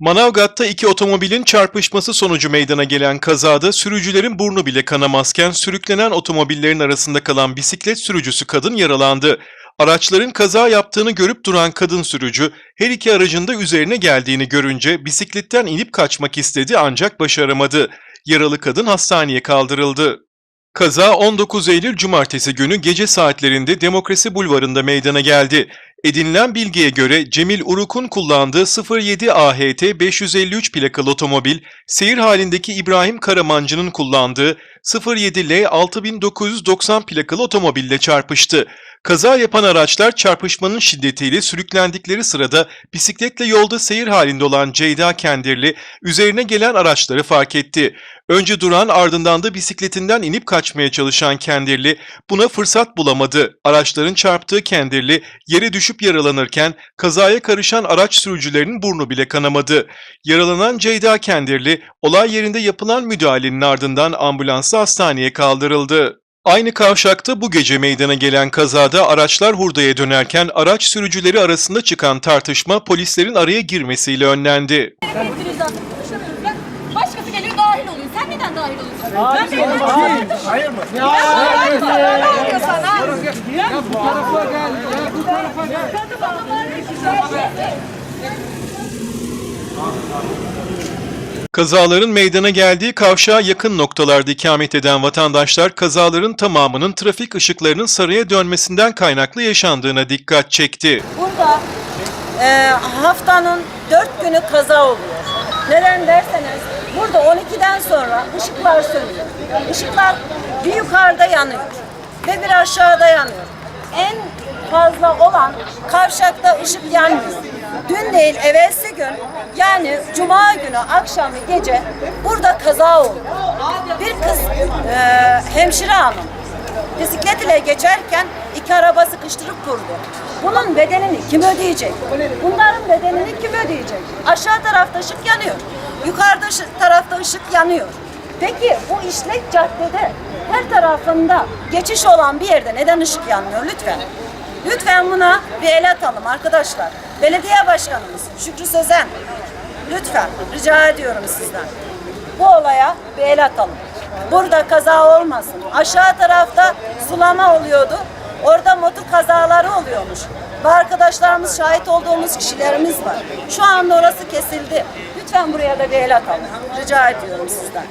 Manavgat'ta iki otomobilin çarpışması sonucu meydana gelen kazada sürücülerin burnu bile kanamazken sürüklenen otomobillerin arasında kalan bisiklet sürücüsü kadın yaralandı. Araçların kaza yaptığını görüp duran kadın sürücü her iki aracın da üzerine geldiğini görünce bisikletten inip kaçmak istedi ancak başaramadı. Yaralı kadın hastaneye kaldırıldı. Kaza 19 Eylül Cumartesi günü gece saatlerinde Demokrasi Bulvarı'nda meydana geldi. Edinilen bilgiye göre Cemil Uruk'un kullandığı 07 AHT 553 plakalı otomobil, seyir halindeki İbrahim Karamancı'nın kullandığı 07 L 6990 plakalı otomobille çarpıştı. Kaza yapan araçlar çarpışmanın şiddetiyle sürüklendikleri sırada bisikletle yolda seyir halinde olan Ceyda Kendirli üzerine gelen araçları fark etti. Önce duran ardından da bisikletinden inip kaçmaya çalışan Kendirli buna fırsat bulamadı. Araçların çarptığı Kendirli yere düşüp yaralanırken kazaya karışan araç sürücülerinin burnu bile kanamadı. Yaralanan Ceyda Kendirli olay yerinde yapılan müdahalenin ardından ambulansla hastaneye kaldırıldı. Aynı kavşakta bu gece meydana gelen kazada araçlar hurdaya dönerken araç sürücüleri arasında çıkan tartışma polislerin araya girmesiyle önlendi. Başkası geliyor dahil oluyor. Sen neden dahil oluyorsun? ben de Hayır. Hayır mı? Ya hayır sana. Ne oluyor sana? Ya bu tarafa gel. Ya bu tarafa gel. Kadın bana var ya güzel şey. Kazaların meydana geldiği kavşağa yakın noktalarda ikamet eden vatandaşlar kazaların tamamının trafik ışıklarının sarıya dönmesinden kaynaklı yaşandığına dikkat çekti. Burada e, haftanın dört günü kaza oluyor. Neden derseniz burada 12'den sonra ışıklar sönüyor. Işıklar bir yukarıda yanıyor ve bir aşağıda yanıyor. En fazla olan kavşakta ışık yanmıyor. Dün değil evvelsi gün yani cuma günü akşamı gece burada kaza oldu. Bir kız e, hemşire hanım bisiklet ile geçerken iki araba sıkıştırıp vurdu. Bunun bedelini kim ödeyecek? Bunların bedelini kim ödeyecek? Aşağı tarafta ışık yanıyor. Yukarıda tarafta ışık yanıyor. Peki bu işlek caddede her tarafında geçiş olan bir yerde neden ışık yanmıyor? Lütfen. Lütfen buna bir el atalım arkadaşlar. Belediye başkanımız Şükrü Sözen. Lütfen rica ediyorum sizden. Bu olaya bir el atalım. Burada kaza olmasın. Aşağı tarafta sulama oluyordu. Orada motor kazaları oluyormuş. Ve arkadaşlarımız şahit olduğumuz kişilerimiz var. Şu anda orası kesildi. Lütfen buraya da bir el atalım. Rica ediyorum sizden.